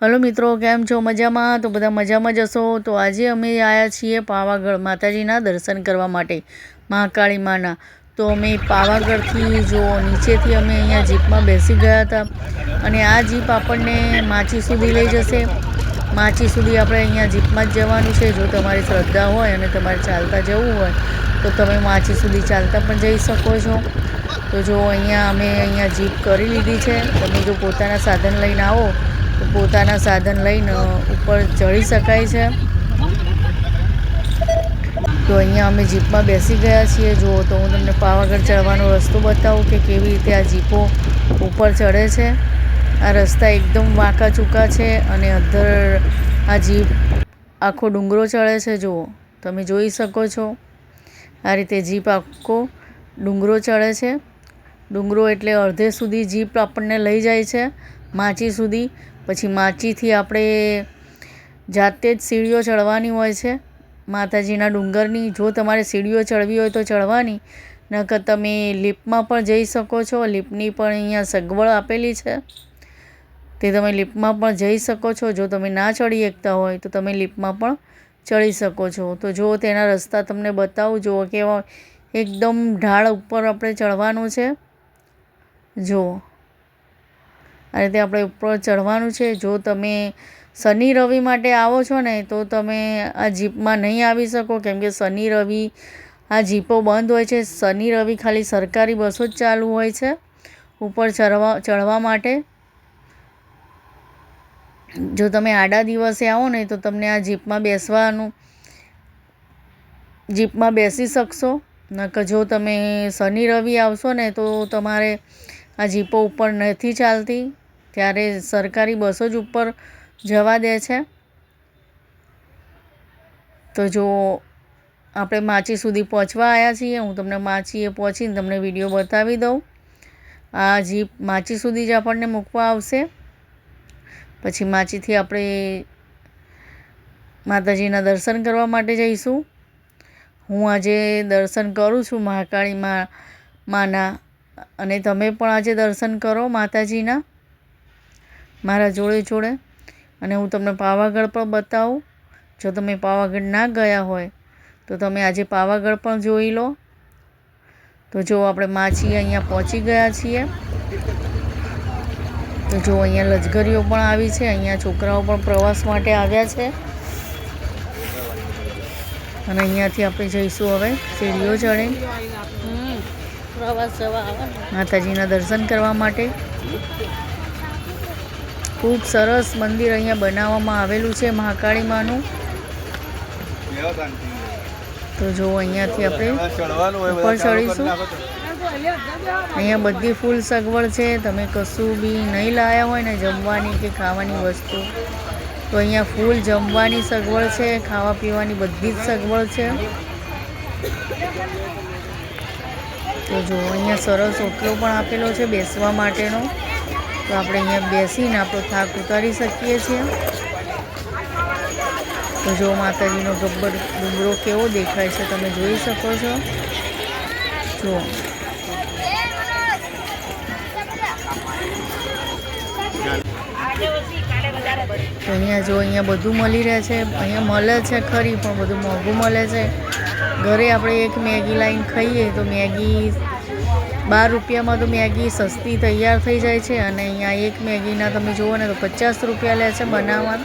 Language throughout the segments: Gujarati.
હલો મિત્રો, કેમ છો? મજામાં? તો બધા મજામાં જશો તો આજે અમે આવ્યા છીએ પાવાગઢ માતાજીના દર્શન કરવા માટે, મહાકાળી માના. તો અમે પાવાગઢથી જો નીચેથી અમે અહીંયા જીપમાં બેસી ગયા હતા અને આ જીપ આપણને માચી સુધી લઈ જશે. માચી સુધી આપણે અહીંયા જીપમાં જ જવાનું છે. જો તમારી શ્રદ્ધા હોય અને તમારે ચાલતા જવું હોય, તો તમે માચી સુધી ચાલતા પણ જઈ શકો છો. તો જો અહીંયા અમે અહીંયા જીપ કરી લીધી છે. તમે જો પોતાના સાધન લઈને આવો પોતાના સાધન લઈને ઉપર ચડી શકાય છે. તો અહીંયા અમે જીપમાં બેસી ગયા છીએ. જુઓ તો હું તમને પાવાગઢ ચડવાનો રસ્તો બતાવું કે કેવી રીતે આ જીપો ઉપર ચડે છે. આ રસ્તા એકદમ વાંકા ચૂકા છે અને અંદર આ જીપ આખો ડુંગરો ચડે છે. જુઓ, તમે જોઈ શકો છો. આ રીતે જીપ આખો ડુંગરો ચડે છે. ડુંગરો એટલે અડધે સુધી જીપ આપણને લઈ જાય છે. માચી સુધી પછી માચીથી આપણે જાતે જ સીડીઓ ચડવાની હોય છે. માતાજીના ડુંગરની, જો તમારે સીડીઓ ચડવી હોય તો ચડવાની, નકર તમે લિફ્ટમાં પણ જઈ શકો છો. લિફ્ટની પણ અહીંયા સગવડ આપેલી છે. તે તમે લિફ્ટમાં પણ જઈ શકો છો. જો તમે ના ચડી શકતા હોય તો તમે લિફ્ટમાં પણ ચડી શકો છો. તો જો તેના રસ્તા તમને બતાવું. જુઓ કેવા એકદમ ઢાળ ઉપર આપણે ચડવાનું છે. જુઓ. આ તે આપણે ઉપર ચડવાનું છે. જો તમે શનિ રવિ માટે આવો છો ને, તો તમે આ જીપમાં નહીં આવી શકો. કેમ કે શનિ રવિ આ જીપો બંધ હોય છે. શનિ રવિ ખાલી સરકારી બસો જ ચાલુ હોય છે ઉપર ચડવા ચડવા માટે. જો તમે આડા દિવસે આવો ને, તો તમને આ જીપમાં બેસવાનું, જીપમાં બેસી શકશો. નકર જો તમે શનિ રવિ આવશો ને, તો તમારે આ જીપો ઉપર નથી ચાલતી. ત્યારે સરકારી બસો જ ઉપર જવા દે છે. તો જો આપણે માચી સુધી પહોંચવા આવ્યા છીએ, હું તમને માચીએ પહોંચીને તમને વીડિયો બતાવી દઉં. આ જીપ માચી સુધી જ આપણને મૂકવા આવશે. પછી માચીથી આપણે માતાજીના દર્શન કરવા માટે જઈશું. હું આજે દર્શન કરું છું મહાકાળી માના અને તમે પણ આજે દર્શન કરો માતાજીના. મારા જોડે જોડે. અને હું તમને પાવાગઢ પણ બતાવું. જો તમે પાવાગઢ ના ગયા હોય તો તમે આજે પાવાગઢ પણ જોઈ લો. તો જો આપણે માછી અહીંયા પહોંચી ગયા છીએ. તો જો અહીંયા લજગરીઓ પણ આવી છે અહીંયા છોકરાઓ પણ પ્રવાસ માટે આવ્યા છે. અને અહીંયાથી આપણે જઈશું હવે સીડીઓ ચડે. માતાજીના દર્શન કરવા માટે. ખૂબ સરસ મંદિર અહીંયા બનાવવામાં આવેલું છે મહાકાળી માનું તો જો અહીંયાથી આપણે ઉપર ચડીશું. અહીંયા બધી ફૂલ સગવડ છે તમે કશું બી નહીં લાયા હોય ને જમવાની કે ખાવાની વસ્તુ તો અહીંયા ફૂલ જમવાની સગવડ છે ખાવા પીવાની બધી જ સગવડ છે. તો જો અહીંયા સરસ ઓટલો પણ આપેલો છે બેસવા માટેનો. તો આપણે અહીંયા બેસીને આપણો થાક ઉતારી શકીએ છીએ. તો જો માતાજીનો ગબ્બર ડુંગરો કેવો દેખાય છે તમે જોઈ શકો છો. જો. તો અહીંયા જો અહીંયા બધું મળી રહે છે. અહીંયા મળે છે ખરી, પણ બધું મોંઘું મળે છે. ઘરે આપણે એક મેગી લાઈન ખાઈએ તો મેગી બાર રૂપિયામાં તો મેગી સસ્તી તૈયાર થઈ જાય છે અને અહીંયા એક મેગીના તમે જુઓ ને તો પચાસ રૂપિયા લે છે બનાવવા.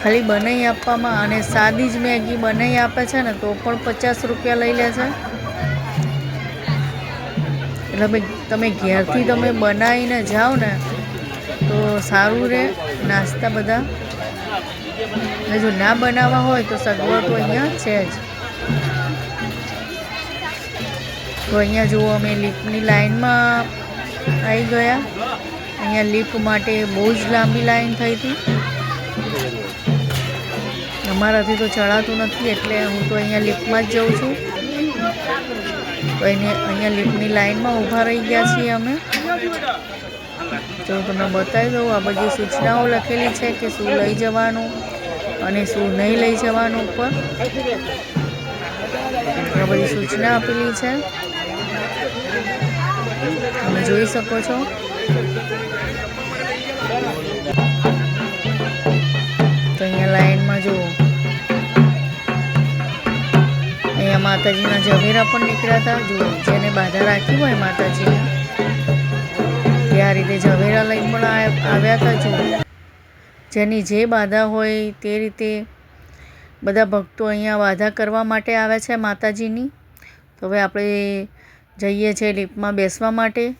ખાલી બનાવી આપવામાં અને સાદી જ મેગી બનાવી આપે છે ને તો પણ પચાસ રૂપિયા લઈ લે છે. એટલે તમે ઘેરથી તમે બનાવીને જાઓ ને તો સારું રહે નાસ્તા બધા. જો ના બનાવવા હોય તો સગવડ તો અહીંયા છે જ. તો અહીંયા જુઓ અમે લિફ્ટની લાઇનમાં આવી ગયા. અહીંયા લિફ્ટ માટે બહુ જ લાંબી લાઈન થઈ હતી. અમારાથી તો ચડાતું નથી એટલે હું તો અહીંયા લિફ્ટમાં જ જઉં છું. તો એને અહીંયા લિફ્ટની લાઇનમાં ઊભા રહી ગયા છીએ અમે. તો તમને બતાવી દઉં, આ બધી સૂચનાઓ લખેલી છે કે શું લઈ જવાનું અને શું નહીં લઈ જવાનું ઉપર. આ બધી સૂચના આપેલી છે. તમે જોઈ શકો છો. તો અહીંયા લાઈનમાં જુઓ. અહીંયા માતાજીના ઝવેરા પણ નીકળ્યા હતા. જુઓ, જેને બાધા રાખી હોય માતાજીને. ત્યાં રીતે ઝવેરા લઈને પણ આવ્યા હતા, જુઓ. જેની જે બાધા હોય તે રીતે બધા ભક્તો અહીંયા બાધા કરવા માટે આવે છે માતાજીની. તો હવે આપણે જઈએ છીએ લિફ્ટમાં બેસવા માટે.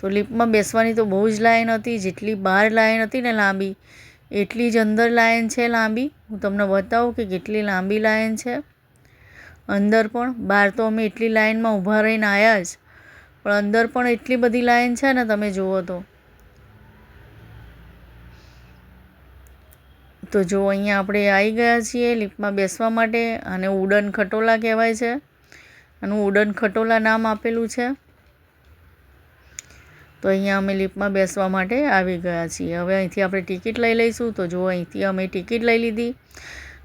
તો લિફ્ટમાં બેસવાની તો બહુ જ લાઈન હતી. જેટલી બહાર લાઈન હતી ને લાંબી, એટલી જ અંદર લાઈન છે લાંબી. હું તમને બતાવું કે કેટલી લાંબી લાઈન છે. અંદર પણ બહાર તો અમે એટલી લાઈનમાં ઊભા રહીને આવ્યા જ. પણ અંદર પણ એટલી બધી લાઈન છે ને તમે જુઓ તો. તો જો અહીંયા આપણે આવી ગયા છીએ લિફ્ટમાં બેસવા માટે અને ઉડન ખટોલા કહેવાય છે. આનું ઉડન ખટોલા નામ આપેલું છે. તો અહીંયા અમે લિફ્ટમાં બેસવા માટે આવી ગયા છીએ. હવે અહીંથી આપણે ટિકિટ લઈ લઈશું. તો જો અહીંથી અમે ટિકિટ લઈ લીધી.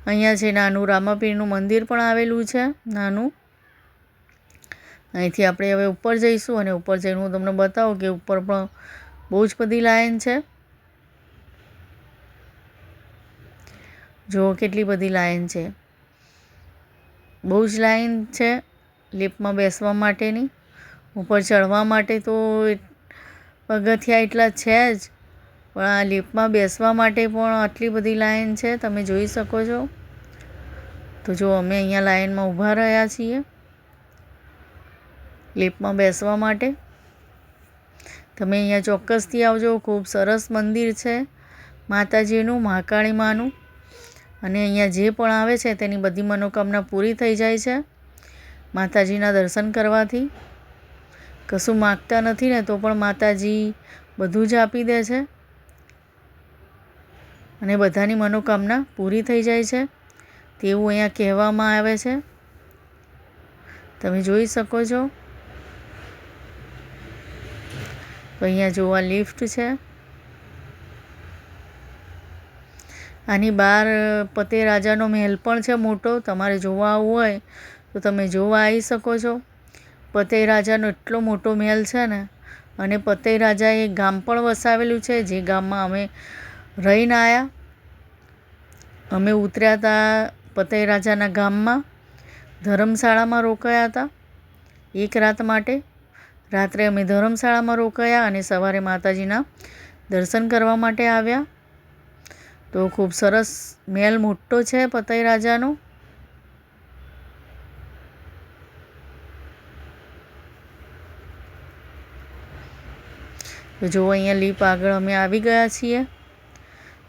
અહીંયા છે નાનું રામાપીરનું મંદિર પણ આવેલું છે, નાનું. અહીંથી આપણે હવે ઉપર જઈશું અને ઉપર જઈને હું તમને બતાવું કે ઉપર પણ બહુ જ બધી લાઇન છે. જુઓ કેટલી બધી લાઇન છે. બહુ જ લાઈન છે. લિફ્ટમાં બેસવા માટેની. ઉપર ચડવા માટે તો પગથિયા એટલા છે જ. પણ આ લિફ્ટમાં બેસવા માટે પણ આટલી બધી લાઈન છે, તમે જોઈ શકો છો. તો જો અમે અહીંયા લાઈનમાં ઊભા રહ્યા છીએ. લિફ્ટમાં બેસવા માટે. તમે અહીંયા ચોક્કસથી આવજો, ખૂબ સરસ મંદિર છે. માતાજીનું, મહાકાળી માનું. અને અહીંયા જે પણ આવે છે, તેની બધી મનોકામના પૂરી થઈ જાય છે. માતાજીના દર્શન કરવાથી? કશું માગતા નથી ને તો પણ માતાજી બધું જ આપી દે છે? અને બધાની મનોકામના પૂરી થઈ જાય છે? તેવું અહીંયા કહેવામાં આવે છે? તમે જોઈ શકો છો. તો અહીંયા જોવા લિફ્ટ છે. આની બહાર પતે રાજાનો મહેલ પણ છે મોટો. તમારે જોવા આવવું હોય તો તમે જોવા આવી શકો છો. પતઈ રાજાનો એટલો મોટો મહેલ છે ને, અને પતઈ રાજાએ ગામ પણ વસાવેલું છે, જે ગામમાં અમે રહીને આવ્યા અમે ઉતર્યા હતા પતઈ રાજાના ગામમાં, ધર્મશાળામાં રોકાયા હતા, એક રાત માટે. રાત્રે અમે ધર્મશાળામાં રોકાયા અને સવારે માતાજીના દર્શન કરવા માટે આવ્યા. તો ખૂબ સરસ મહેલ મોટો છે પતઈ રાજાનો. તો જો અહીંયા લીપ આગળ અમે આવી ગયા છીએ.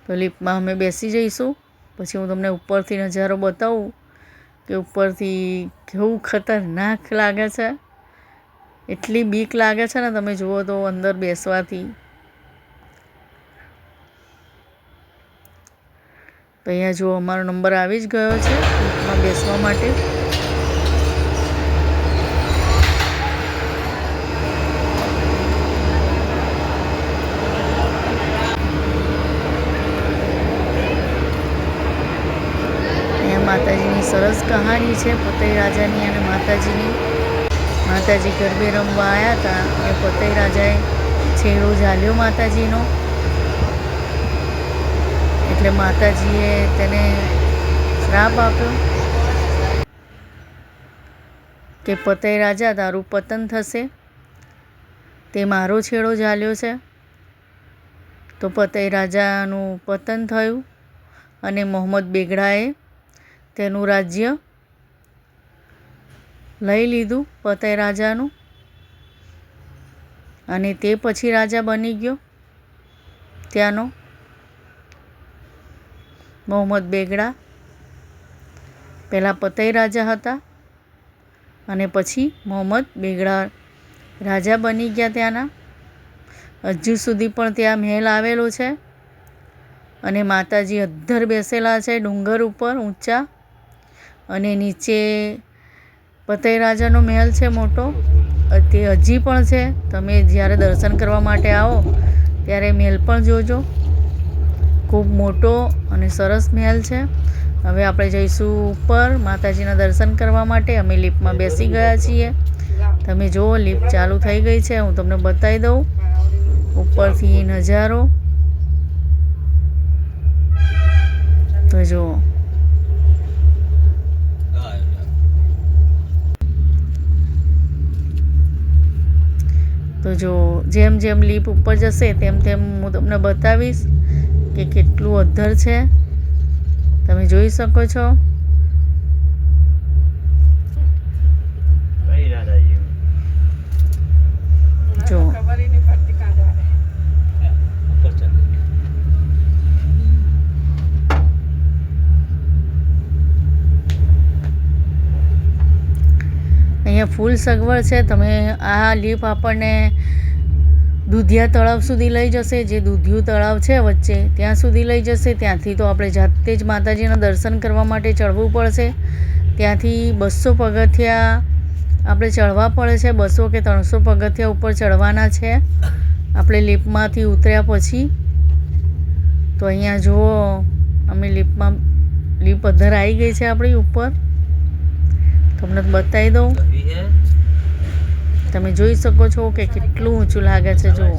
તો લીપમાં અમે બેસી જઈશું. પછી હું તમને ઉપરથી નજારો બતાવું કે ઉપરથી કેવું ખતરનાક લાગે છે. એટલી બીક લાગે છે ને, તમે જુઓ તો અંદર બેસવાથી. તો અહીંયા જો અમારો નંબર આવી જ ગયો છે બેસવા માટે અહીંયા માતાજીની સરસ પતઈ રાજાની અને માતાજીની. માતાજી ગરબે રમવા આવ્યા હતા. અને પતઈ રાજાએ છેડો ઝાલ્યો માતાજીનો. એટલે માતાજીએ તેને શ્રાપ આપ્યો કે પતઈ રાજા, તારું પતન થશે. તે મારો છેડો ઝાલ્યો છે. તો પતઈ રાજાનું પતન થયું અને મોહમ્મદ બેગડાએ તેનું રાજ્ય લઈ લીધું પતઈ રાજાનું. અને તે પછી રાજા બની ગયો. ત્યાંનો મોહમ્મદ બેગડા. પહેલાં પતઈ રાજા હતા અને પછી મોહમ્મદ બેગડા રાજા બની ગયા ત્યાંના. હજુ સુધી પણ ત્યાં મહેલ આવેલો છે અને માતાજી અદ્ધર બેસેલા છે ડુંગર ઉપર ઊંચા અને નીચે પતઈ રાજાનો મહેલ છે મોટો. તે હજી પણ છે. તમે જ્યારે દર્શન કરવા માટે આવો, ત્યારે મહેલ પણ જોજો. ખૂબ મોટો અને સરસ મહેલ છે. હવે આપણે જઈશું ઉપર માતાજીના દર્શન કરવા માટે. અમે લિફ્ટમાં બેસી ગયા છીએ. તમે જુઓ, લિફ્ટ ચાલુ થઈ ગઈ છે. હું તમને બતાવી દઉં. ઉપરથી નજારો. તો જુઓ. તો જો જેમ જેમ લીપ ઉપર જશે તેમ તેમ હું તમને બતાવીશ કે કેટલું અધ્ધર છે. તમે જોઈ શકો છો. જો ખબર ય નહીં પડતી કાં જાય. ઉપર ચાલ અહીંયા ફૂલ સગવડ છે. તમે આ લીપ આપણને દૂધિયા તળાવ સુધી લઈ જશે. જે દૂધિયું તળાવ છે વચ્ચે, ત્યાં સુધી લઈ જશે. ત્યાંથી તો આપણે જાતે જ માતાજીના દર્શન કરવા માટે ચડવું પડશે. ત્યાંથી બસો પગથિયા આપણે ચડવા પડે છે. બસો કે ત્રણસો પગથિયા ઉપર ચડવાના છે. આપણે લીપમાંથી ઉતર્યા પછી તો અહીંયા જુઓ, અમે લીપમાં, લીપ અધર આવી ગઈ છે આપણી ઉપર. તમને બતાવી દઉં. તમે જોઈ શકો છો કે કેટલું ઊંચું લાગે છે, જુઓ.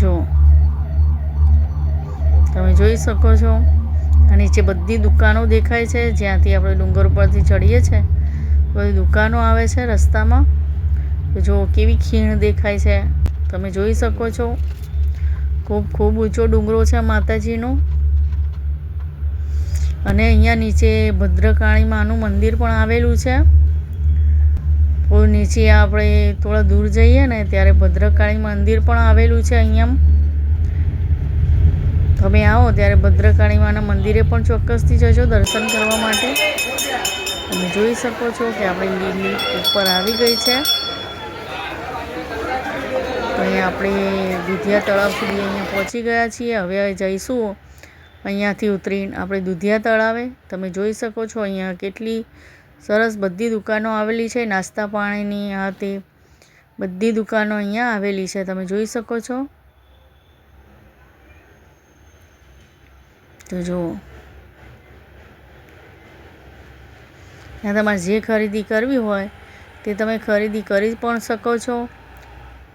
જો તમે જોઈ શકો છો. આ નીચે બધી દુકાનો દેખાય છે જ્યાંથી આપણે ડુંગર ઉપરથી ચડીએ છીએ. બધી દુકાનો આવે છે રસ્તામાં. જો કેવી ખીણ દેખાય છે. તમે જોઈ શકો છો. ખૂબ ખૂબ ઊંચો ડુંગરો છે માતાજીનો. અને અહીંયા નીચે ભદ્રકાળી માનું મંદિર પણ આવેલું છે. નીચે આપણે થોડા દૂર જઈએ ને ત્યારે ભદ્રકાળી મંદિર પણ આવેલું છે અહીંયા. તમે આવો ત્યારે ભદ્રકાળી માના મંદિરે પણ ચોક્કસથી જજો દર્શન કરવા માટે. તમે જોઈ શકો છો કે આપણે લીલી ઉપર આવી ગઈ છે. અહીંયા આપણે દુધિયા તળાવ સુધી અહીંયા પહોંચી ગયા છીએ. હવે જઈશું. અહીંયાથી ઉતરીને આપણે દુધિયા તળાવે. તમે જોઈ શકો છો અહીંયા કેટલી સરસ બધી દુકાનો આવેલી છે. નાસ્તા પાણીની આ તે બધી દુકાનો અહીંયા આવેલી છે. તમે જોઈ શકો છો. તો જુઓ. ત્યાં તમારે જે ખરીદી કરવી હોય તે તમે ખરીદી કરી પણ શકો છો.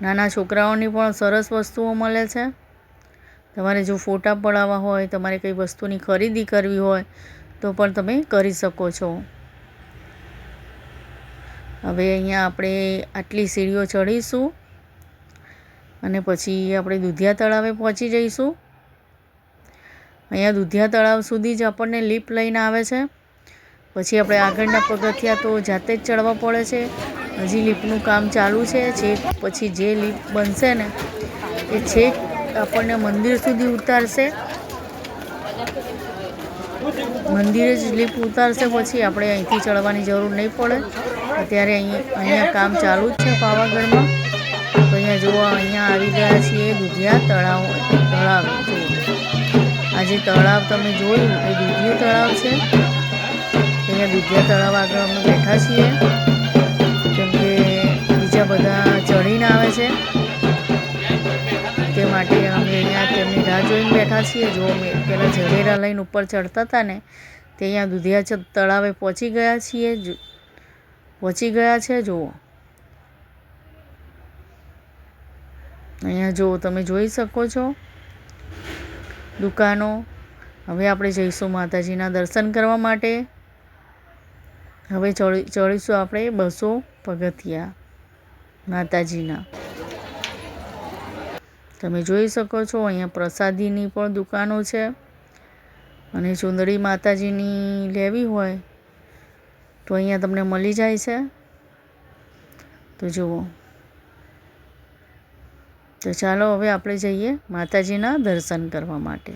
નાના છોકરાઓની પણ સરસ વસ્તુઓ મળે છે. તમારે જો ફોટા પડાવવા હોય, તમારે કઈ વસ્તુની ખરીદી કરવી હોય, તો પણ તમે કરી શકો છો. હવે અહીંયા આપણે આટલી સીડીઓ ચડીશું અને પછી આપણે દુધિયા તળાવે પહોંચી જઈશું. અહીંયા દુધિયા તળાવ સુધી જ આપણને લીપ લઈને આવે છે. પછી આપણે આગળના પગથિયા તો જાતે જ ચડવા પડે છે. હજી લીપનું કામ ચાલુ છે. છેક પછી જે લીપ બનશે ને, એ છેક આપણને મંદિર સુધી ઉતારશે. મંદિરે જ લીપ ઉતારશે પછી આપણે અહીંથી ચડવાની જરૂર નહીં પડે. અત્યારે અહીં, અહીંયા કામ ચાલુ જ છે પાવાગઢમાં. તો અહીંયા જોવા અહીંયા આવી ગયા છીએ દુધિયા તળાવ તળાવ. આજે જે તળાવ તમે જોયું, એ દુધિયું તળાવ છે. અહીંયા દૂધિયા તળાવ આગળ અમે બેઠા છીએ. કેમ કે બીજા બધા ચડીને આવે છે. તે માટે અમે અહીંયા તેમની રાહ જોઈને બેઠા છીએ. જો અમે પહેલાં ઝવેરા લઈને ઉપર ચડતા હતા ને, તે અહીંયા દુધિયા તળાવે પહોંચી ગયા છીએ. પહોંચી ગયા છે, જુઓ. અહીંયા જુઓ, તમે જોઈ શકો છો દુકાનો. હવે આપણે જઈશું માતાજીના દર્શન કરવા માટે. હવે ચડી ચડીશું આપણે બસો પગથિયા માતાજીના. તમે જોઈ શકો છો, અહીંયા પ્રસાદીની પણ દુકાનો છે. અને ચુંદડી માતાજીની લેવી હોય તો અહીંયા તમને મળી જાય છે. તો જુઓ. તો ચાલો હવે આપણે જઈએ માતાજીના દર્શન કરવા માટે.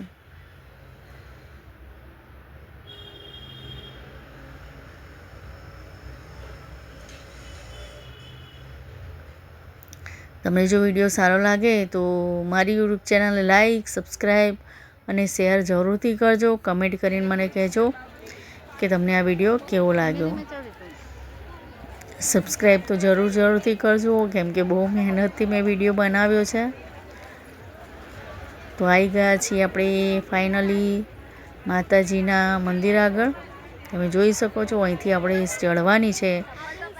તમને જો વીડિયો સારો લાગે તો મારી યુટ્યુબ ચેનલ લાઈક, સબસ્ક્રાઈબ અને શેર જરૂરથી કરજો. કમેન્ટ કરીને મને કહેજો કે તમને આ વીડિયો કેવો લાગ્યો. સબસ્ક્રાઈબ તો જરૂર જરૂરથી કરજો, કેમ કે બહુ મહેનતથી મેં વીડિયો બનાવ્યો છે. તો આવી ગયા છીએ આપણે ફાઇનલી માતાજીના મંદિર આગળ. તમે જોઈ શકો છો અહીંથી આપણે ચડવાની છે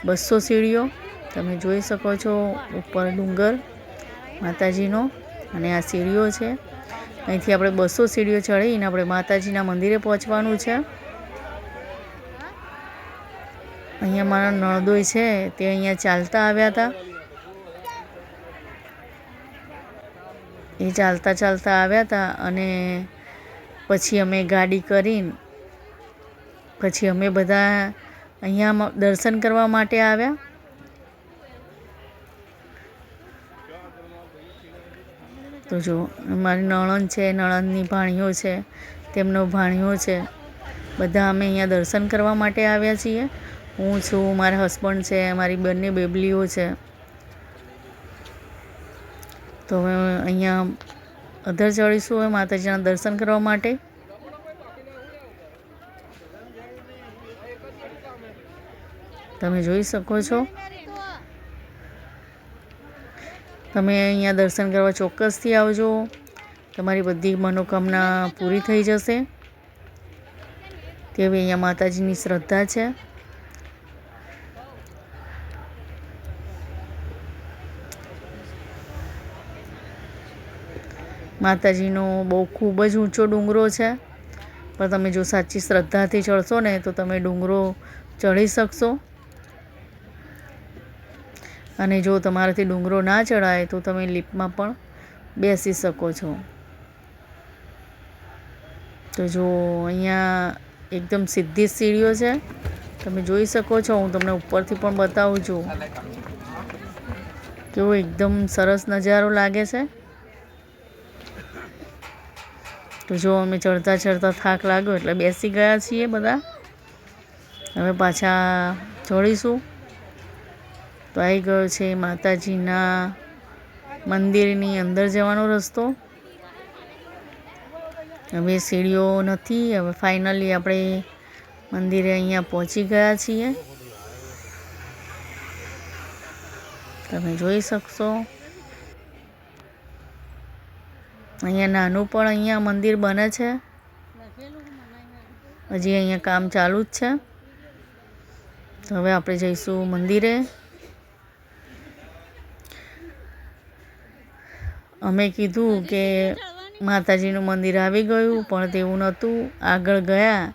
બસો સીડીઓ. તમે જોઈ શકો છો ઉપર ડુંગર, માતાજીનો, અને આ સીડીઓ છે. અહીંથી આપણે બસો સીડીઓ ચડીને આપણે માતાજીના મંદિરે પહોંચવાનું છે. અહીંયા મારા નળદોય છે, તે અહીંયા ચાલતા આવ્યા હતા. એ ચાલતા ચાલતા આવ્યા હતા અને પછી અમે ગાડી કરીને, પછી અમે બધા અહીંયા દર્શન કરવા માટે આવ્યા. તો જો મારી નણંદ છે, નણંદની ભાણીઓ છે, તેમનો ભાણીઓ છે. બધા અમે અહીંયા દર્શન કરવા માટે આવ્યા છીએ. હું છું, મારા હસબન્ડ છે, મારી બંને બેબલીઓ છે. તો હવે અહીંયા અધર ચડીશું હવે માતાજીના દર્શન કરવા માટે. તમે જોઈ શકો છો. તમે અહીંયા દર્શન કરવા ચોક્કસથી આવજો. તમારી બધી મનોકામના પૂરી થઈ જશે. તેવી અહીંયા માતાજીની શ્રદ્ધા છે. માતાજીનો બહુ ખૂબ જ ઊંચો ડુંગરો છે. પણ તમે જો સાચી શ્રદ્ધાથી ચડશો ને, તો તમે ડુંગરો ચડી શકશો. અને જો તમારાથી ડુંગરો ના ચડાય, તો તમે લિફ્ટમાં પણ બેસી શકો છો. તો જો અહીંયા એકદમ સીધી જ સીડીઓ છે. તમે જોઈ શકો છો, હું તમને ઉપરથી પણ બતાવું છું. કેવો એકદમ સરસ નજારો લાગે છે. તો જો અમે ચડતા ચડતા થાક લાગ્યો, એટલે બેસી ગયા છીએ બધા. હવે પાછા ચડીશું. તો આવી ગયો છે માતાજીના મંદિરની અંદર જવાનો રસ્તો. હવે સીડીઓ નથી, હવે ફાઇનલી આપણે મંદિરે અહીંયા પહોંચી ગયા છીએ. તમે જોઈ શકશો. અહીંયા નાનું પણ અહીંયા મંદિર બને છે. હજી અહીંયા કામ ચાલુ જ છે. હવે આપણે જઈશું મંદિરે. અમે કીધું કે માતાજીનું મંદિર આવી ગયું, પણ તેવું નહોતું. આગળ ગયા,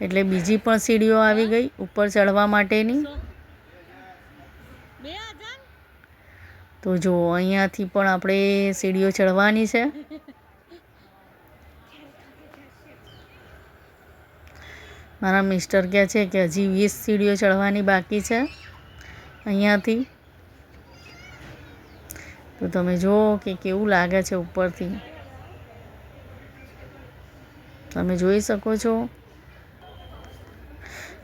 એટલે બીજી પણ સીડીઓ આવી ગઈ, ઉપર ચડવા માટેની. તો જો, અહીંયાથી પણ આપણે સીડીઓ ચડવાની છે. મારા મિસ્ટર કહે છે કે હજી વીસ સીડીઓ ચડવાની બાકી છે અહીંયાથી. તો તમે જુઓ કે કેવું લાગે છે ઉપરથી. તમે જોઈ શકો છો.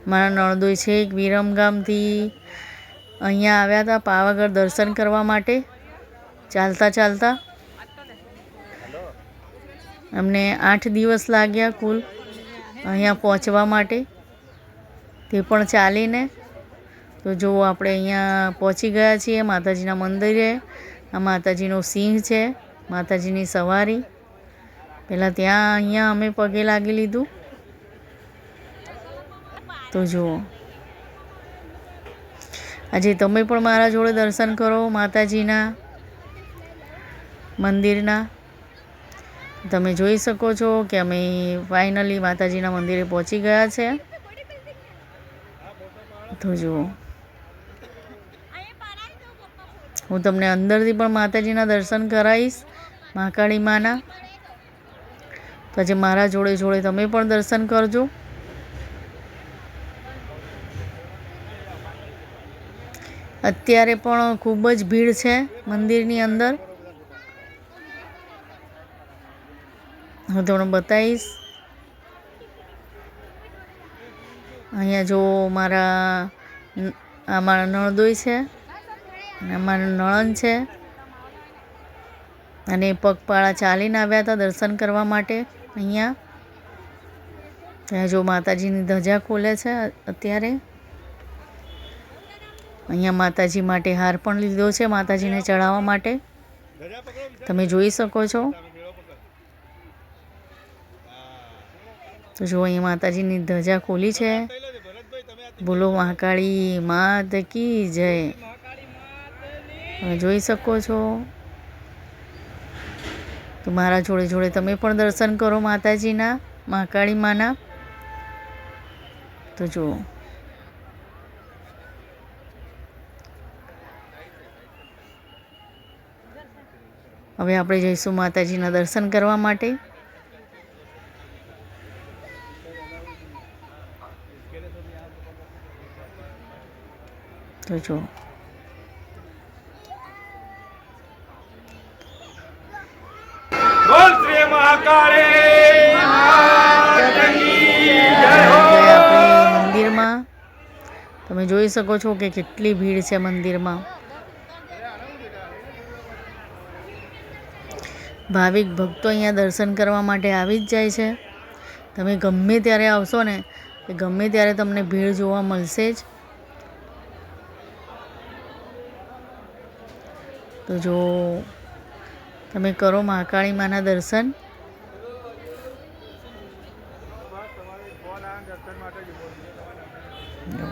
મારા નણદોય છે એક વિરમગામથી અહીંયા આવ્યા હતા પાવાગઢ દર્શન કરવા માટે. ચાલતા ચાલતા. અમને આઠ દિવસ લાગ્યા કુલ અહીંયા પહોંચવા માટે. તે પણ ચાલીને. તો જો આપણે અહીંયા પહોંચી ગયા છીએ માતાજીના મંદિરે. આ માતાજીનો સિંહ છે, માતાજીની સવારી. પહેલાં ત્યાં અહીંયા અમે પગે લાગી લીધું. તો જુઓ. આજે તમે પણ મારા જોડે દર્શન કરો, માતાજીના, મંદિરના. તમે જોઈ શકો છો કે અમે ફાઇનલી માતાજીના મંદિરે પહોંચી ગયા છે. તો જુઓ. હું તમને અંદરથી પણ માતાજીના દર્શન કરાવીશ, મહાકાળી માના. આજે મારા જોડે જોડે તમે પણ દર્શન કરજો. અત્યારે પણ ખૂબ જ ભીડ છે મંદિરની અંદર. હું તમને બતાવીશ. અહીંયા જો મારા, આ મારા નળદોઈ છે. અને અમારા નણંદ છે. અને પગપાળા ચાલીને આવ્યા હતા દર્શન કરવા માટે અહીંયા. ત્યાં જો માતાજીની ધજા ખોલે છે અત્યારે. અહીંયા માતાજી માટે હાર પણ લીધો છે માતાજીને ચડાવવા માટે. તમે જોઈ શકો છો. તો જો અહીં માતાજીની ધજા ખોલી છે. બોલો મહાકાળી માત કી જય. તમે જોઈ શકો છો. તો મારા જોડે જોડે તમે પણ દર્શન કરો માતાજીના, મહાકાળી માના. તો જુઓ. હવે આપણે જઈશું માતાજીના દર્શન કરવા માટે. તો જુઓ. જોઈ શકો છો કે કેટલી ભીડ છે મંદિરમાં. ભાવિક ભક્તો અહીંયા દર્શન કરવા માટે આવી જ જાય છે. તમે ગમે ત્યારે આવશો ને કે ગમે ત્યારે તમને ભીડ જોવા મળશે જ. તો જો, તમે કરો મહાકાળી માના દર્શન જો.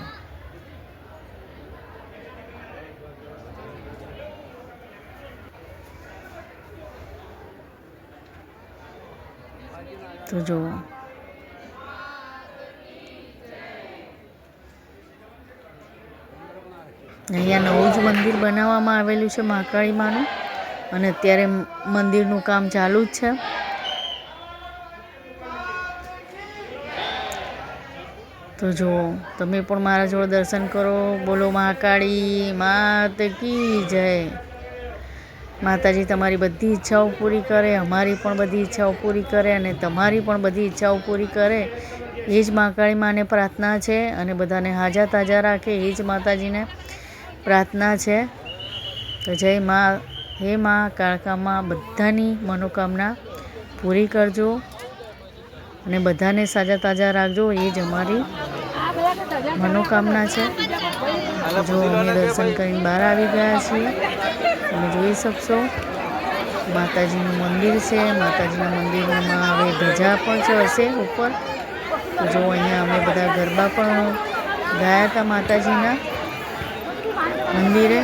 તો જુઓ. અહીંયા નવું જ મંદિર બનાવવામાં આવેલું છે મહાકાળી માનું. અને અત્યારે મંદિરનું કામ ચાલુ જ છે. તો જુઓ, તમે પણ મારા જોડે દર્શન કરો. બોલો, મહાકાળી માત કી જય. માતાજી તમારી બધી ઈચ્છાઓ પૂરી કરે, અમારી પણ બધી ઈચ્છાઓ પૂરી કરે અને તમારી પણ બધી ઈચ્છાઓ પૂરી કરે. એ જ મહાકાળી માને પ્રાર્થના છે અને બધાને હાજા તાજા રાખે, એ જ માતાજીને પ્રાર્થના છે. તો જય મા, હે મા કાળકામાં બધાની મનોકામના પૂરી કરજો અને બધાને સાજા તાજા રાખજો, એ જ અમારી મનોકામના છે. જો અમે દર્શન કરીને બહાર આવી ગયા છીએ. તમે જોઈ શકશો. માતાજીનું મંદિર છે. માતાજીના મંદિરમાં હવે ધજા પણ છે હશે ઉપર. જો અહીંયા અમે બધા ગરબા પણ ગયા હતા માતાજીના મંદિરે.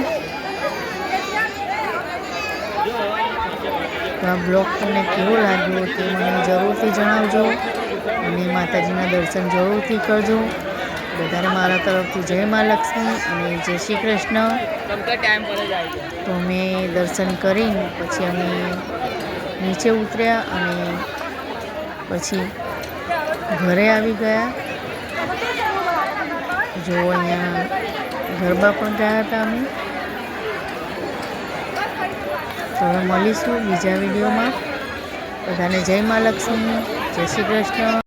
તો આ બ્લોગ તમને કેવો લાગ્યો તે મને જરૂરથી જણાવજો. અને માતાજીના દર્શન જરૂરથી કરજો. બધાને મારા તરફથી જય મા લક્ષ્મી અને જય શ્રી કૃષ્ણ. તો અમે દર્શન કરીને પછી અમે નીચે ઉતર્યા અને પછી ઘરે આવી ગયા. જો અહીંયા ગરબા પણ ગયા હતા અમે. તો મળીશું બીજા વિડીયોમાં. બધાને જય મા લક્ષ્મી જય શ્રી કૃષ્ણ.